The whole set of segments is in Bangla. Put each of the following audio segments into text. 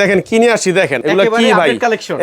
দেখেন কিনে আসছি দেখেন এগুলো কি ভাই?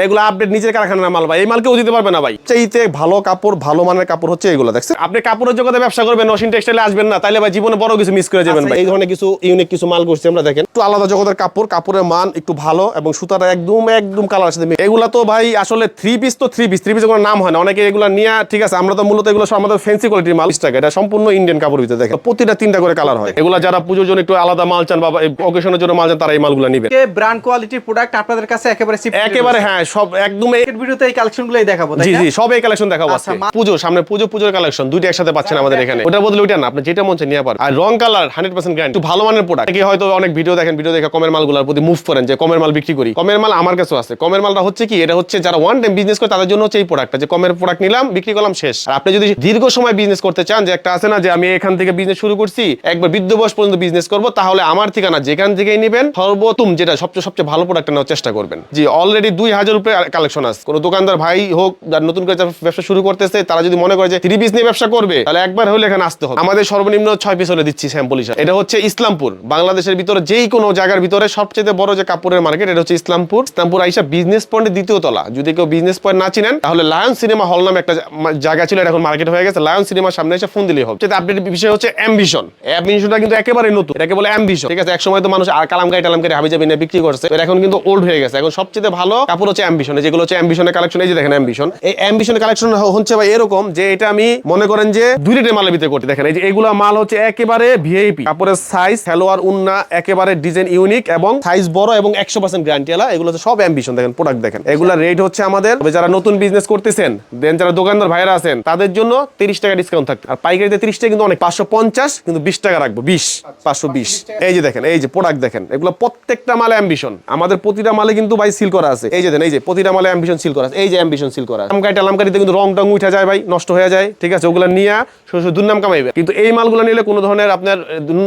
এগুলো আপডেট নিজের কারখানার মাল ভাই। এই মাল কেউ দিতে পারবে না ভাই। চাইতে ভালো কাপড় ভালো মানের কাপড় হচ্ছে এগুলো দেখছেন? আপনি কাপড়ের জগতে ব্যবসা করবেন নসিন টেক্সটাইলে আসবেন না তাইলে ভাই জীবনে বড় কিছু মিস করে যাবেন আচ্ছা, ভাই। এই ধরনের কিছু ইউনিক কিছু মাল করছি আমরা দেখেন। একটু আলাদা জগতের কাপড় কাপড়ের মান একটু ভালো এবং সুতাটা একদম একদম কালার সাথে। এগুলা তো ভাই আসলে থ্রি পিস তো থ্রি পিস থ্রি পিসের কোনো নাম হয় না। অনেকে এগুলো নিয়ে ঠিক আছে আমরা তো মূলত এগুলো সব আমাদের ফ্যান্সি কোয়ালিটির মাল। টাকা এটা সম্পূর্ণ ইন্ডিয়ান কাপড় ভিতরে দেখেন। প্রতিটা তিনটা করে কালার হয়। এগুলা যারা পুজোর জন্য একটু আলাদা মাল চান বা অকেশনের জন্য মাল চান তারা এই মালগুলো নিবে। ব্র্যান্ড কোয়ালিটির প্রোডাক্ট আপনাদের কাছে একেবারে একেবারে হ্যাঁ সব একদম এই- ভিডিওতে এই কালেকশনগুলোই দেখাবো তাই জি না? জি সব এই কালেকশন দেখাবো আচ্ছা, আজকে। পুজো সামনে পুজো পুজোর কালেকশন দুইটা একসাথে পাচ্ছেন আমাদের এখানে। ওটা বদলে ওইটা না আপনি যেটা মন চায় নিয়ে পারেন। আর রং কালার হান্ড্রেড পার্সেন্ট গ্যারান্টি ভালো মানের প্রোডাক্ট কি হয়তো অনেক ভিডিও দেখেন ভিডিও দেখে কমের মালগুলোর প্রতি মুভ করেন যে কমের মাল বিক্রি করি। কমের মাল আমার কাছেও আছে। কমের মালটা হচ্ছে কি এটা হচ্ছে যারা ওয়ান টাইম বিজনেস করে তাদের জন্য হচ্ছে এই প্রোডাক্টটা যে কমের প্রোডাক্ট নিলাম বিক্রি করলাম শেষ। আর আপনি যদি দীর্ঘ সময় বিজনেস করতে চান যে একটা আছে না যে আমি এখান থেকে বিজনেস শুরু করছি একবার বৃদ্ধ বয়স পর্যন্ত বিজনেস করব তাহলে আমার ঠিকানা যেখান থেকেই নেবেন সর্বোত্তম যেটা সবচেয়ে সবচেয়ে ভালো প্রোডাক্ট নেওয়ার চেষ্টা করবেন। জি অলরেডি দুই হাজার উপরে কালেকশন আছে। কোনো দোকানদার ভাই হোক, যার নতুন করে ব্যবসা শুরু করতেছে, তারা যদি মনে করে যে থ্রি পিস নিয়ে ব্যবসা করবে, তাহলে একবার হলে এখানে আসতে হবে। আমাদের সর্বনিম্ন ছয় পিস হলে দিচ্ছি স্যাম্পল হিসাবে। এটা হচ্ছে ইসলামপুর, বাংলাদেশের ভিতরে যেই কোনো জায়গার ভিতরে সবচেয়ে বড় যে কাপড়ের মার্কেট এটা হচ্ছে ইসলামপুর। ইসলামপুর আইসা বিজনেস পয়েন্টের দ্বিতীয় তলা। যদি কেউ বিজনেস পয়েন্ট না চিনেন, তাহলে লায়ন সিনেমা হল নামে একটা জায়গা ছিল এখন মার্কেট হয়ে গেছে। লায়ন সিনেমার সামনে এসে ফোন দিলেই হবে। যেটা আপডেট বিষয় হচ্ছে অ্যাম্বিশন অ্যাম্বিশনটা কিন্তু একেবারে নতুন। এটাকে বলে অ্যাম্বিশন ঠিক আছে, একসময় তো মানুষ আর কালামকারি টালামকারি হাবি যাবি বিক্রি করছে। এখন কিন্তু ওল্ড হয়ে গেছে। এখন সবচেয়ে ভালো কাপড় হচ্ছে অ্যাম্বিশন যেগুলো হচ্ছে অ্যাম্বিশনের কালেকশন এই যে দেখেন অ্যাম্বিশন এই অ্যাম্বিশনের কালেকশন হচ্ছে ভাই এরকম যে এটা আমি মনে করেন যে দুই রেটের মালের ভিতরে করতে দেখেন, এই যে এগুলা মাল হচ্ছে একেবারে ভিআইপি কাপড়ের সাইজ সালোয়ার, উন্না, একেবারে ডিজাইন ইউনিক এবং সাইজ বড় এবং একশো পার্সেন্ট গ্যারান্টি আলা এগুলো হচ্ছে সব অ্যাম্বিশন দেখেন প্রোডাক্ট দেখেন। এগুলা রেট হচ্ছে আমাদের যারা নতুন বিজনেস করতেছেন দেন যারা দোকানদার ভাইরা আছেন, তাদের জন্য তিরিশ টাকা ডিসকাউন্ট থাকবে। আর পাইকারিতে তিরিশ টাকা কিন্তু অনেক, পাঁচশো পঞ্চাশ, কিন্তু বিশ টাকা রাখব, বিশ, পাঁচশো বিশ। এই যে দেখেন, এই যে প্রোডাক্ট দেখেন, এগুলো প্রত্যেকটা মাল অ্যাম্বিশন আমাদের প্রতিটা মালে কিন্তু ভাই সিল করা আছে। এই যে এই যে প্রতিটা মালে অ্যাম্বিশন সিল করা আছে। এই যে অ্যাম্বিশন সিল করা আছে। আমকাই টালামকারিতে কিন্তু রং টং উঠে যায় ভাই, নষ্ট হয়ে যায়, ঠিক আছে? ওগুলো নিয়ে শুধু দুর্নাম কামাইবে। কিন্তু এই মালগুলো নিলে কোনো ধরনের আপনার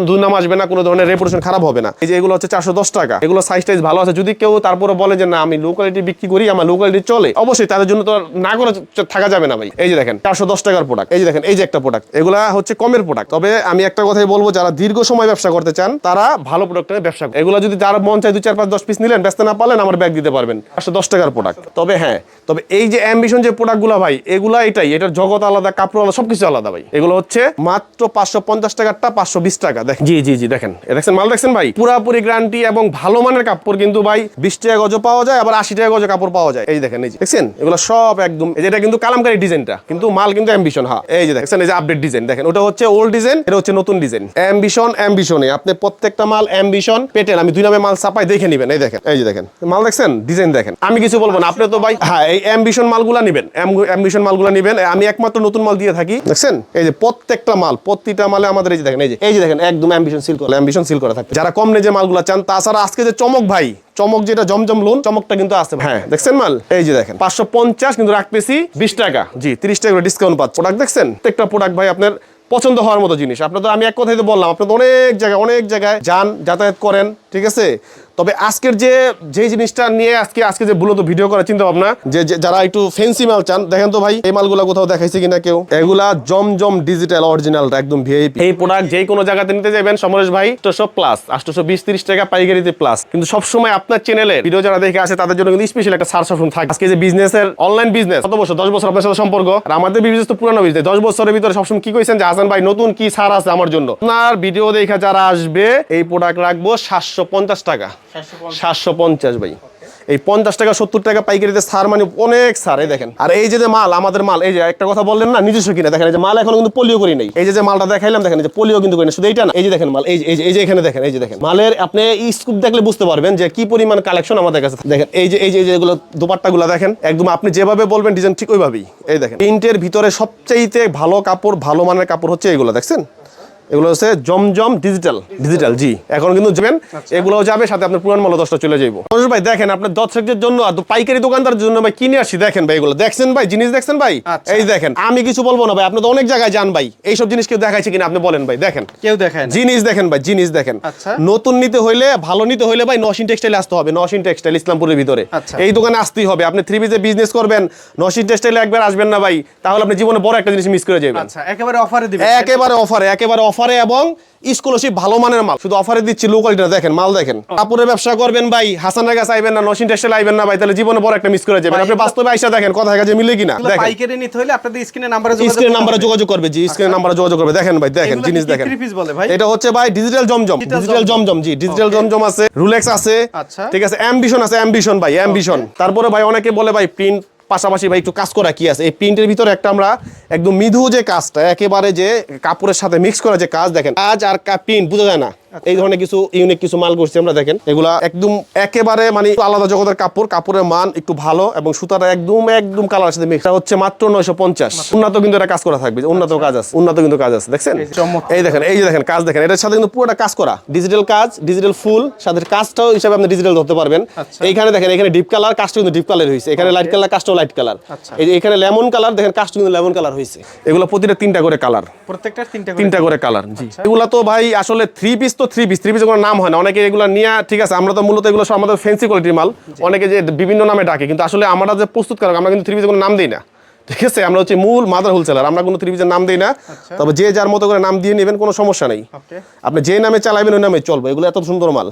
দুর্নাম আসবে না, কোনো ধরনের রেপুটেশন খারাপ হবে না। এই যে এগুলো হচ্ছে চারশো দশ টাকা। এগুলো সাইজ টাইজ ভালো আছে। যদি কেউ তারপরে বলে যে, না, আমি লো কোয়ালিটি বিক্রি করি, আমার লো কোয়ালিটি চলে, অবশ্যই তাদের জন্য তো না করে থাকা যাবে না ভাই। এই যে দেখেন, চারশো দশ টাকার প্রোডাক্ট এই যে দেখেন, এই যে একটা প্রোডাক্ট এগুলা হচ্ছে কমের প্রোডাক্ট তবে আমি একটা কথাই বলব, যারা দীর্ঘ সময় ব্যবসা করতে চান, তারা ভালো প্রোডাক্টের ব্যবসা। এগুলো যদি যারা মন চায় দু চার, পাঁচ, দশ পিস নিলেন, ব্যস্ত না পারলেন, আমার ব্যাগ দিতে পারবেন। চারশো দশ টাকার প্রোডাক্ট তবে হ্যাঁ তবে এই যে অ্যাম্বিশন যে প্রোডাক্টগুলো ভাই, এগুলা এটাই, এটার জগৎ আলাদা, কাপড় আলাদা, সবকিছু আলাদা ভাই। এগুলো হচ্ছে মাত্র পাঁচশো পঞ্চাশ টাকারটা পাঁচশো বিশ টাকা। দেখ জি জি জি, দেখেন দেখছেন মাল দেখছেন ভাই? পুরাপুরি গ্যারান্টি এবং ভালো মানের কাপড় কিন্তু ভাই, বিশ টাকা গজ পাওয়া যায়, আবার আশি টাকা গজ কাপড় পাওয়া যায়। এই দেখেন, এই দেখছেন? এগুলো সব একদম এটা কিন্তু কালামকারী ডিজাইনটা কিন্তু মাল কিন্তু অ্যাম্বিশন হ্যাঁ। এই যে, দেখছেন? এই যে আপডেট ডিজাইন দেখেন, ওটা হচ্ছে ওল্ড ডিজাইন এটা হচ্ছে নতুন ডিজাইন অ্যাম্বিশন অ্যাম্বিশনে আপনি প্রত্যেকটা মাল অ্যাম্বিশন পেটেল আমি দুই নামে মাল চাপাই দেখে নিবেন। এই দেখেন এই যে দেখেন। মাল দেখছেন? ডিজাইন দেখেন। আমি কিছু বলব না আপনি তো ভাই হ্যাঁ এই অ্যাম্বিশন মালগুলা নিবেন অ্যাম্বিশন মালগুলা নিবেন। আমি একমাত্র নতুন মাল দিয়ে থাকি। দেখছেন? এই যে প্রত্যেকটা মাল প্রতিটা মালে আমাদের এই যে দেখেন এই যে এই যে দেখেন একদম অ্যাম্বিশন সিল করা অ্যাম্বিশন সিল করা থাকে যারা কম রেঞ্জে মালগুলা চান তাছাড়া আজকে যে চমক ভাই চমক যেটা জমজম লোন চমকটা কিন্তু আছে হ্যাঁ। দেখছেন মাল? এই যে দেখেন। পাঁচশো পঞ্চাশ কিন্তু রাখতেছি বিশ টাকা। জি তিরিশ টাকা ডিসকাউন্ট পাচ্ছে। প্রোডাক্ট দেখছেন? প্রত্যেকটা প্রোডাক্ট ভাই আপনার পছন্দ হওয়ার মতো জিনিস। আপনার তো আমি এক কথাই তো বললাম আপনার তো অনেক জায়গায় অনেক জায়গায় যান যাতায়াত করেন ঠিক আছে? তবে আজকের যে যে জিনিসটা নিয়ে আজকে আজকে যে মূলত ভিডিও করার চিন্তা ভাবনা যে যারা একটু ফেন্সি মাল চান, দেখেন তো ভাই, এই মালগুলা কোথাও দেখাইছে কিনা কেউ? এগুলা জমজম ডিজিটাল অরিজিনালটা একদম ভিআইপি এই প্রোডাক্ট যে কোনো জায়গাতে নিতে যাবেন, সমরেশ ভাই, আটশো প্লাস আটশো বিশ, তিরিশ টাকা পাইকারিতে প্লাস কিন্তু সবসময় আপনার চ্যানেলে ভিডিও যারা দেখে আসে, তাদের জন্য কিন্তু স্পেশাল একটা সার্চ অপশন থাকে। আজকে যে বিজনেসের অনলাইন বিজনেস কত বছর, দশ বছর আপনার সাথে সম্পর্ক, আর আমাদের বিজনেস তো পুরানো বিজনেস দশ বছরের ভিতরে সবসময় কি কইছেন যে হাসান ভাই, নতুন কি সার আছে আমার জন্য? আপনার ভিডিও দেখে যারা আসবে, এই প্রোডাক্ট রাখব সাতশো পঞ্চাশ টাকা। সাতশো পঞ্চাশ। ভাই। এই পঞ্চাশ টাকা, সত্তর টাকা পাইকারিতে সার মানে অনেক সার, এই দেখেন। আর এই যে মাল, আমাদের মাল, এই যে একটা কথা বললেন না, নিজস্ব কিনা, দেখেন এই যে মাল এখন কিন্তু পোলিও করি নাই। এই যে মালটা দেখাইলাম, দেখেন এই যে পোলিও কিন্তু করি না শুধু এইটা না, এই যে দেখেন মাল, এই যে- এই যে এখানে দেখেন, এই যে দেখেন। মালের আপনি স্কুপ দেখলে বুঝতে পারবেন যে কি পরিমাণ কালেকশন আমাদের কাছে দেখেন, এই যে এই যে যেগুলো দুপাট্টাগুলো দেখেন, একদম আপনি যেভাবে বলবেন ডিজাইন ঠিক ওইভাবেই। এই দেখেন, প্রিন্টের ভিতরে সবচাইতে ভালো কাপড়, ভালো মানের কাপড় হচ্ছে এগুলো দেখছেন? এগুলো হচ্ছে জমজম ডিজিটাল ডিজিটাল জি। এখন কিন্তু যাবেন এগুলোও যাবে সাথে আপনার পুরান মাল দশটা চলে যাইবো। মানুষ ভাই দেখেন আপনার দর্শকদের জন্য আর পাইকারি দোকানদার জন্য ভাই কিনে আসি দেখেন ভাই এগুলো। দেখছেন ভাই জিনিস দেখছেন ভাই? আচ্ছা। এই দেখেন আমি কিছু বলব না ভাই আপনি তো অনেক জায়গায় যান ভাই। এইসব জিনিস কেউ দেখাইছে কিনা আপনি বলেন ভাই দেখেন। কেউ দেখায় না। জিনিস দেখেন ভাই জিনিস দেখেন। আচ্ছা। নতুন নিতে হইলে ভালো নিতে হইলে ভাই নসিন টেক্সটাইলে আসতে হবে নসিন টেক্সটাইল ইসলামপুরের ভিতরে। আচ্ছা। এই দোকানে আসতেই হবে আপনি থ্রি পিসে বিজনেস করবেন নসিন টেক্সটাইলে একবার আসবেন না ভাই তাহলে আপনি জীবনে বড় একটা জিনিস মিস করে যাবেন। আচ্ছা একেবারে অফারে দিবেন। একেবারে অফারে একেবারে অফার অফারে এবং স্কলারশিপ ভালো মানের মাল। শুধু অফারে দিচ্ছি লো কোয়ালিটিটা দেখেন মাল দেখেন। কাপড়ের ব্যবসা করবেন ভাই হাসানের কাছে আইবেন না নসিন টেস্টে আইবেন না ভাই তাহলে জীবনে বড় একটা মিস করে যাবেন। আপনি বাস্তবে আইসা দেখেন কথা কাজে মিলে কিনা দেখেন। পাইকারি নিতে হলে আপনাদের স্ক্রিনে নাম্বারে স্ক্রিন নাম্বারে যোগাযোগ করবে জি স্ক্রিন নাম্বারে যোগাযোগ করবে। দেখেন ভাই দেখেন জিনিস দেখেন। পিস বলে ভাই? এটা হচ্ছে ভাই ডিজিটাল জমজম ডিজিটাল জমজম। জমজম জি ডিজিটাল জমজম আছে রুলেক্স আছে। আচ্ছা। ঠিক আছে অ্যাম্বিশন আছে অ্যাম্বিশন ভাই অ্যাম্বিশন তারপরে ভাই অনেকে বলে ভাই প্রিন্ট পাশাপাশি ভাই একটু কাজ করা কি আছে? এই প্রিন্টের ভিতরে একটা আমরা একদম মৃদু যে কাজটা, একেবারে যে কাপড়ের সাথে মিক্স করা যে কাজ দেখেন কাজ আর প্রিন্ট বোঝা যায় না। এই ধরনের কিছু ইউনিক কিছু মাল করছি আমরা দেখেন। এগুলা একদম একেবারে মানে আলাদা জগতের কাপড় কাপড়ের মান একটু ভালো এবং সুতাটা একদম একদম কালার সাথে মিক্স হচ্ছে মাত্র নয়শো পঞ্চাশ। উন্নত কিন্তু এটা কাজ করা থাকবে উন্নত কাজ আছে উন্নত কিন্তু কাজ আছে দেখছেন? এই দেখেন এই যে দেখেন কাজ দেখেন এটার সাথে কিন্তু পুরোটা কাজ করা। ডিজিটাল কাজ ডিজিটাল ফুল সাথে কাজটাও হিসাবে আপনি ডিজিটাল ধরতে পারবেন। আচ্ছা। এইখানে দেখেন এখানে ডিপ কালার কাজটা কিন্তু ডিপ কালার হয়েছে। এখানে লাইট কালার কাজটাও লাইট কালার আচ্ছা। এই যে এখানে লেমন কালার দেখেন কাজটা কিন্তু লেমন কালার হয়েছে। এগুলো প্রতিটা তিনটা করে কালার প্রত্যেকটা তিনটা করে তিনটা করে কালার জি। আচ্ছা। এগুলো তো ভাই আসলে থ্রি পিস তো থ্রি পিস থ্রি পিস কোনো নাম হয় না। অনেকে এগুলো নিয়ে ঠিক আছে আমরা তো মূলত এগুলো সব আমাদের ফ্যান্সি কোয়ালিটির মাল। অনেকে যে বিভিন্ন নামে ডাকে কিন্তু আসলে আমরা যে প্রস্তুত করা আমরা কিন্তু থ্রি পিস কোনো নাম দিই না। ঠিক আছে আমরা হচ্ছে মূল মাদার হোলসেলার আমরা কোনো থ্রি পিসের নাম দিই না। আচ্ছা। তবে যে যার মতো করে নাম দিয়ে নেবেন কোনো সমস্যা নেই। আপনি যে নামে চালাবেন ওই নামে চলবে। এগুলো এত সুন্দর মাল।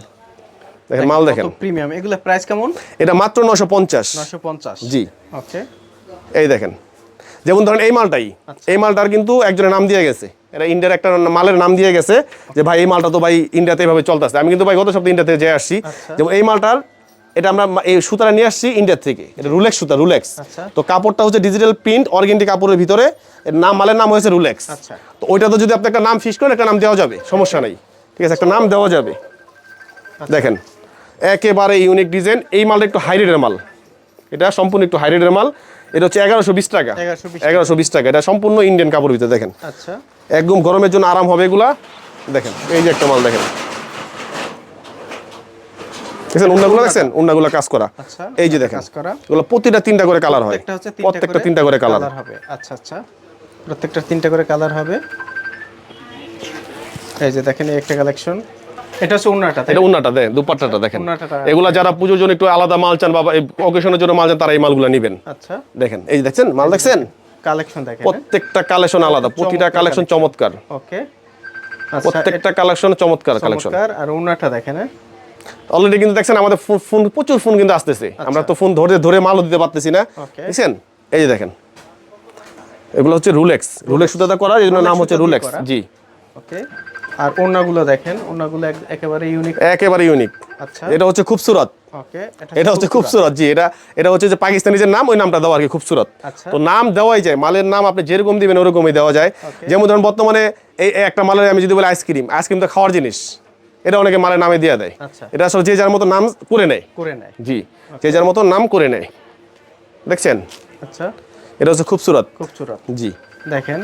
দেখেন মাল দেখেন। প্রিমিয়াম এগুলো প্রাইস কেমন? এটা মাত্র নশো পঞ্চাশ। 950 জি। ওকে। এই দেখেন। যেমন ধরেন এই মালটাই আচ্ছা। এই মালটার কিন্তু একজনের নাম দিয়ে গেছে। এটা ইন্ডিয়ার একটা মালের নাম দিয়ে গেছে যে ভাই এই মালটা তো ভাই ইন্ডিয়াতে এভাবে চলতেছে। আমি কিন্তু ভাই গত সপ্তাহে ইন্ডিয়াতে যে আসছি। আচ্ছা। যেমন এই মালটার এটা আমরা এই সুতাটা নিয়ে আসছি ইন্ডিয়া থেকে। এটা রুলেক্স সুতা রুলেক্স। আচ্ছা। তো কাপড়টা হচ্ছে ডিজিটাল প্রিন্ট অর্গেন্টি কাপড়ের ভিতরে এর নাম মালের নাম হয়েছে রুলেক্স। তো ওইটা তো যদি আপনি একটা নাম ফিক্স করেন একটা নাম দেওয়া যাবে। সমস্যা নেই। ঠিক আছে একটা নাম দেওয়া যাবে। দেখেন একেবারে ইউনিক ডিজাইন এই মালটা একটু হাই রেটের মাল। এটা সম্পূর্ণ একটু হাই রেটের মাল। এটা হচ্ছে এগারোশো বিশ টাকা। এগারোশো বিশ টাকা। এটা সম্পূর্ণ ইন্ডিয়ান কাপড় ভিতরে দেখেন। আচ্ছা। একদম গরমের জন্য আরাম হবে এগুলা। দেখেন এই যে একটা মাল দেখেন। দেখছেন উন্নাগুলো দেখছেন উন্নাগুলো কাজ করা। আচ্ছা, এই যে দেখেন। এগুলো প্রতিটা তিনটা করে কালার হয়। প্রত্যেকটা তিনটা করে কালার। হবে। আচ্ছা আচ্ছা। প্রত্যেকটা তিনটা করে কালার হবে। এই যে দেখেন একটা কালেকশন এটা হচ্ছে উন্নাটা এটা উন্নাটা দেখেন দুপাট্টাটা দেখেন। এগুলা যারা পুজোর জন্য একটু আলাদা মাল চান বা অকেশনের জন্য মাল চান তারা এই মালগুলো নেবেন। আচ্ছা। দেখেন এই দেখছেন মাল দেখছেন? কালেকশন দেখেন প্রত্যেকটা কালেকশন আলাদা প্রতিটা কালেকশন চমৎকার। ওকে আচ্ছা প্রত্যেকটা কালেকশন চমৎকার কালেকশন আর উন্নাটা দেখেন হ্যাঁ? অলরেডি কিন্তু দেখছেন আমাদের ফোন প্রচুর ফোন কিন্তু আসতেছে। আমরা তো ফোন ধরে ধরে মালও দিতে পারতেছি না। আচ্ছা। দেখছেন? এই যে দেখেন। এগুলো হচ্ছে রুলেক্স রুলেক্স সুতাটা করা জন্য নাম হচ্ছে রুলেক্স জি। ওকে আর ওন্নাগুলো দেখেন ওন্নাগুলো একেবারে ইউনিক একেবারে ইউনিক আচ্ছা। এটা হচ্ছে খুবসুরত। ওকে এটা হচ্ছে খুবসুরত। জি এটা এটা হচ্ছে যে পাকিস্তানি যে নাম ওই নামটা দেওয়া আর কি খুবসুরত। আচ্ছা। তো নাম দেওয়াই যায় মালের নাম আপনি যেরকম দিবেন ওরকমই দেওয়া যায়। যেমন ধরুন বর্তমানে এই এই একটা মালের আমি যদি বলি আইসক্রিম আইসক্রিম তো খাওয়ার জিনিস। এটা অনেকে মালের নামে দিয়ে দেয়। আচ্ছা। এটা আসলে যে যার মতো নাম করে নেয়। করে নেয়। জি যে যার মতো নাম করে নেয়। দেখছেন? আচ্ছা। এটা হচ্ছে খুবসুরত। খুবসুরত। জি। দেখেন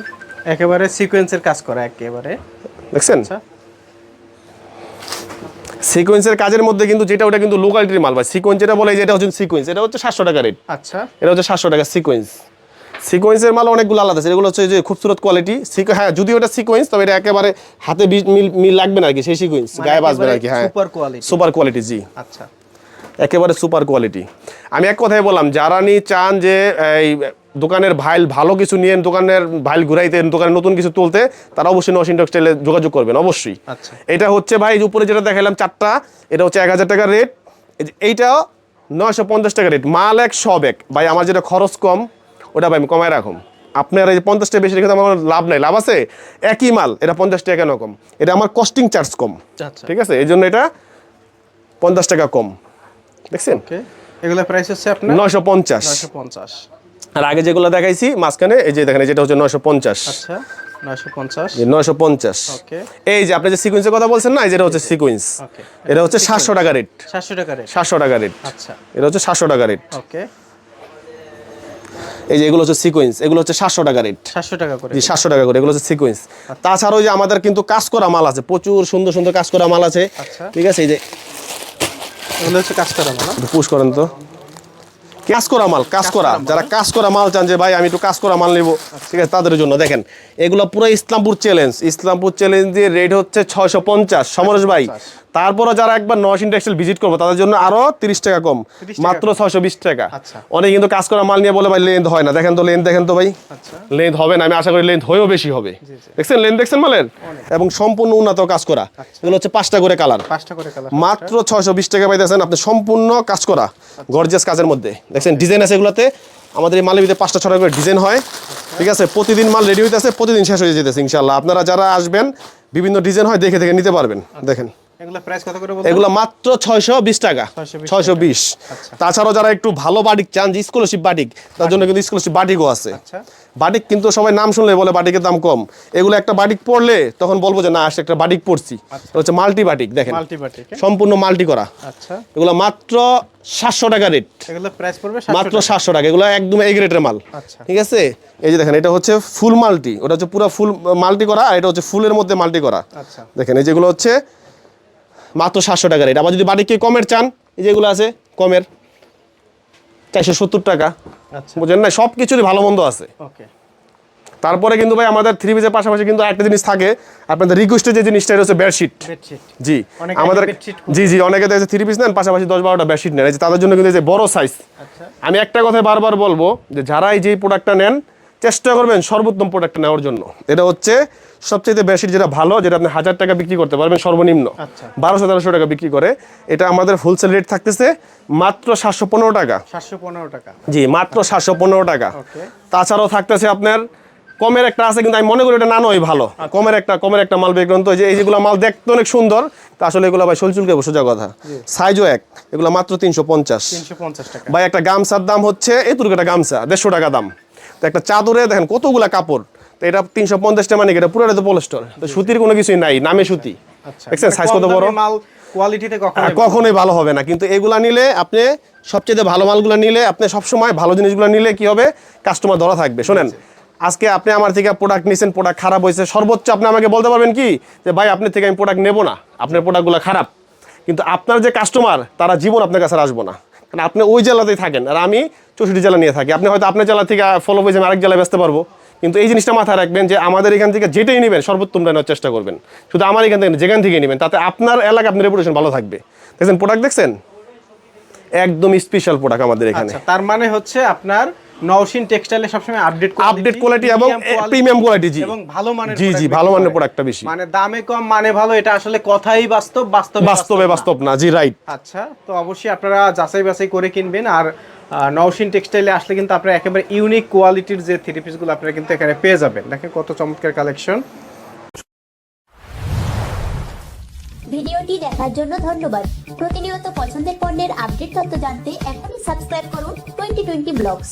একেবারে সিকোয়েন্সের কাজ করা একেবারে। দেখছেন? আচ্ছা। সিকোয়েন্সের কাজের মধ্যে কিন্তু যেটা ওটা কিন্তু লোকালিটির মাল ভাই। সিকোয়েন্স যেটা বলে যেটা হচ্ছে সিকোয়েন্স এটা হচ্ছে সাতশো টাকা রেট আচ্ছা। এটা হচ্ছে সাতশো টাকা সিকোয়েন্স সিকোয়েন্সের মাল অনেকগুলো আলাদা আছে। এগুলো হচ্ছে যে খুবসুরত কোয়ালিটি হ্যাঁ যদিও এটা সিকোয়েন্স তবে এটা একেবারে হাতে মিল মিল লাগবে না আর কি সেই সিকোয়েন্স গায়ে বাজবে না আর কি হ্যাঁ। সুপার কোয়ালিটি সুপার কোয়ালিটি জি। আচ্ছা। একেবারে সুপার কোয়ালিটি আমি এক কথাই বললাম যারা নি চান যে এই দোকানের ভাইল ভালো কিছু নিয়ে দোকানের ভাইল ঘুরাইতে দোকানে নতুন কিছু তুলতে তারা অবশ্যই নসিন টেক্সটাইলে যোগাযোগ করবেন অবশ্যই। আচ্ছা। এটা হচ্ছে ভাই উপরে যেটা দেখালাম চারটা এটা হচ্ছে এক হাজার টাকার রেট। এইটা নয়শো পঞ্চাশ টাকা রেট। মাল এক সব এক। ভাই আমার যেটা খরচ কম ওটা ভাই আমি কমায় রাখুন আপনার এই পঞ্চাশ টাকা বেশি রেখে আমার লাভ নাই। লাভ আছে? একই মাল এটা পঞ্চাশ টাকা কেন কম? এটা আমার কস্টিং চার্জ কম। আচ্ছা। ঠিক আছে? এই জন্য এটা পঞ্চাশ টাকা কম। দেখছেন? এগুলা প্রাইস হচ্ছে আপনার? নয়শো পঞ্চাশ। নয়শো পঞ্চাশ। আর আগে যেগুলো দেখাইছি মাঝখানে এই যে দেখেন যেটা হচ্ছে নয়শো পঞ্চাশ। আচ্ছা নয়শো পঞ্চাশ। এই যে আপনি যে সিকুয়েন্সের কথা বলছেন না এই যেটা হচ্ছে সিকুয়েন্স এটা হচ্ছে সাতশো টাকা রেট সাতশো টাকা রেট সাতশো টাকা রেট আচ্ছা। এটা হচ্ছে সাতশো টাকা রেট ওকে। এই যে এগুলো হচ্ছে সিকোয়েন্স এগুলো হচ্ছে সাতশো টাকা রেট সাতশো টাকা করে। জি সাতশো টাকা করে এগুলো হচ্ছে সিকোয়েন্স তাছাড়াও যে আমাদের কিন্তু কাজ করা মাল আছে প্রচুর সুন্দর সুন্দর কাজ করা মাল আছে। আচ্ছা। ঠিক আছে এই যে এগুলো হচ্ছে কাজ করা মাল পুশ করেন তো। কাজ করা মাল কাজ করা যারা কাজ করা মাল চান যে ভাই আমি একটু কাজ করা মাল নেব। ঠিক আছে তাদের জন্য। দেখেন এগুলো পুরো ইসলামপুর চ্যালেঞ্জ ইসলামপুর চ্যালেঞ্জের রেট হচ্ছে ছয়শো পঞ্চাশ। সমরেশ ভাই তারপরে যারা একবার নশ ইন্ডাস্ট্রিয়াল ভিজিট করব তাদের জন্য আরও তিরিশ টাকা কম। মাত্র ছয়শো বিশ টাকা। আচ্ছা। অনেক কিন্তু কাজ করা মাল নিয়ে বলে ভাই লেন্থ হয় না। দেখেন তো লেন্থ দেখেন তো ভাই। আচ্ছা। লেন্থ হবে না আমি আশা করি লেন্থ হয়েও বেশি হবে। দেখছেন লেন্থ দেখছেন মালের? এবং সম্পূর্ণ উন্নত কাজ করা এগুলো হচ্ছে পাঁচটা করে কালার পাঁচটা করে কালার মাত্র ছয়শো বিশ টাকা পাইতেছেন আপনি সম্পূর্ণ কাজ করা গর্জিয়াস কাজের মধ্যে। দেখছেন ডিজাইন আছে এগুলোতে। আমাদের এই মালের ভিতরে পাঁচটা, ছটা করে ডিজাইন হয়। ঠিক আছে, প্রতিদিন মাল রেডি হইতেছে, প্রতিদিন শেষ হয়ে যেতেছে ইনশাল্লাহ আপনারা যারা আসবেন, বিভিন্ন ডিজাইন হয়, দেখে দেখে নিতে পারবেন। দেখেন। এগুলো মাত্র ছয়শো বিশ টাকা। ছয়শো বিশ আচ্ছা। তাছাড়াও যারা একটু ভালো বাটিক চান যে স্কলারশিপ বাটিক তার জন্য কিন্তু স্কলারশিপ বাটিকও আছে। আচ্ছা। বাটিক কিন্তু সবাই নাম শুনলে বলে বাটিকের দাম কম। এগুলো একটা বাটিক পড়লে তখন বলব যে না আসলে একটা বাটিক পড়ছি। হচ্ছে মাল্টি বাটিক দেখেন। সম্পূর্ণ মাল্টি করা। আচ্ছা। এগুলো মাত্র সাতশো টাকা রেট। মাত্র সাতশো টাকা। এগুলো একদম এই গ্রেটের মাল। আচ্ছা। ঠিক আছে? এই যে দেখেন এটা হচ্ছে ফুল মাল্টি। ওটা হচ্ছে পুরো ফুল মাল্টি করা আর এটা হচ্ছে ফুলের মধ্যে মাল্টি করা। আচ্ছা। দেখেন এই যেগুলো হচ্ছে মাত্র সাতশো টাকা রেট আবার যদি বাড়িকে কমের চান এই যেগুলো আছে কমের চারশো সত্তর টাকা। আচ্ছা। বুঝেন না? সব কিছুরই ভালো মন্দ আছে। ওকে। তারপরে কিন্তু ভাই আমাদের থ্রি পিসের পাশাপাশি কিন্তু একটা জিনিস থাকে। আপনাদের রিকোয়েস্টের যে জিনিসটা হচ্ছে বেডশিট জি। আমাদের জি জি অনেকে দেখছে থ্রি পিস নেন পাশাপাশি দশ বারোটা বেডশিট নেন। তাদের জন্য কিন্তু যে বড় সাইজ আচ্ছা। আমি একটা কথা বারবার বলব যে যারা এই যে প্রোডাক্টটা নেন চেষ্টা করবেন সর্বোত্তম প্রোডাক্টটা নেওয়ার জন্য। এটা হচ্ছে সবচেয়ে বেশি যেটা ভালো যেটা আপনি হাজার টাকা বিক্রি করতে পারবেন সর্বনিম্ন। আচ্ছা। বারোশো তেরোশো টাকা বিক্রি করে। এটা আমাদের হোলসেল রেট থাকতেছে মাত্র সাতশো পনেরো টাকা। সাতশো পনেরো টাকা। জি মাত্র সাতশো পনেরো টাকা। তাছাড়াও থাকতেছে আপনার কমের একটা আছে কিন্তু আমি মনে করি এটা না নয় ভালো কমের একটা কমের একটা মাল বিক্রান্ত যে এই যেগুলো মাল দেখতে অনেক সুন্দর তা আসলে এগুলো ভাই শৈলচুলকে সোজা কথা। সাইজও এক এগুলো মাত্র তিনশো পঞ্চাশ। ভাই একটা গামছার দাম হচ্ছে এতুর একটা গামছা দেড়শো টাকা দাম। তো একটা চাদরে দেখেন কতগুলা কাপড়। তো এটা তিনশো পঞ্চাশ মানে এটা পুরোটা তো পলিস্টার তো সুতির কোনো কিছুই নাই নামে সুতি। আচ্ছা। দেখছেন? সাইজ কত বড়? মাল কোয়ালিটিতে কখনোই ভালো হবে না। কিন্তু এগুলা নিলে আপনি সবচেয়ে ভালো মালগুলো নিলে আপনি সবসময় ভালো জিনিসগুলো নিলে কি হবে? কাস্টমার ধরা থাকবে। শোনেন আজকে আপনি আমার থেকে প্রোডাক্ট নিছেন প্রোডাক্ট খারাপ হয়েছে সর্বোচ্চ আপনি আমাকে বলতে পারবেন কি? যে ভাই আপনার থেকে আমি প্রোডাক্ট নেব না। আপনার প্রোডাক্টগুলো খারাপ। কিন্তু আপনার যে কাস্টমার তারা জীবন আপনার কাছে আসব না। কারণ আপনি ওই জেলাতেই থাকেন। আর আমি চৌষট্টি জেলা নিয়ে থাকি। আপনি হয়তো আপনার জেলা থেকে ফলো হয়েছে আমি আরেক জেলায় বেচতে পারব। কিন্তু এই জিনিসটা মাথায় রাখবেন যে আমাদের এখান থেকে যেটাই নেবেন সর্বোত্তমটা নেওয়ার চেষ্টা করবেন। শুধু আমার এখান থেকে যেখান থেকে নেবেন তাতে আপনার এলাকা আপনার রেপুটেশন ভালো থাকবে। দেখছেন প্রোডাক্ট দেখছেন? একদম স্পেশাল প্রোডাক্ট আমাদের এখানে। আচ্ছা তার মানে হচ্ছে আপনার নওশিন টেক্সটাইলে সবসময় আপডেট আপডেট কোয়ালিটি এবং প্রিমিয়াম কোয়ালিটি জি। এবং ভালো মানের জি জি ভালো মানের। প্রোডাক্টটা বেশি। মানে দামে কম মানে ভালো এটা আসলে কথাই বাস্তব বাস্তবে বাস্তবে বাস্তব না। জি রাইট আচ্ছা তো অবশ্যই আপনারা যাচাই বাছাই করে কিনবেন। আর নওশিন টেক্সটাইলে আসলে কিন্তু আপনারা একেবারে ইউনিক কোয়ালিটির যে থ্রি পিসগুলো আপনারা কিন্তু এখানে পেয়ে যাবেন। দেখেন কত চমৎকার কালেকশন ভিডিওটি দেখার জন্য ধন্যবাদ। প্রতিনিয়ত পছন্দের পণ্যের আপডেট তথ্য জানতে এখনই সাবস্ক্রাইব করুন টোয়েন্টি টোয়েন্টি ব্লগস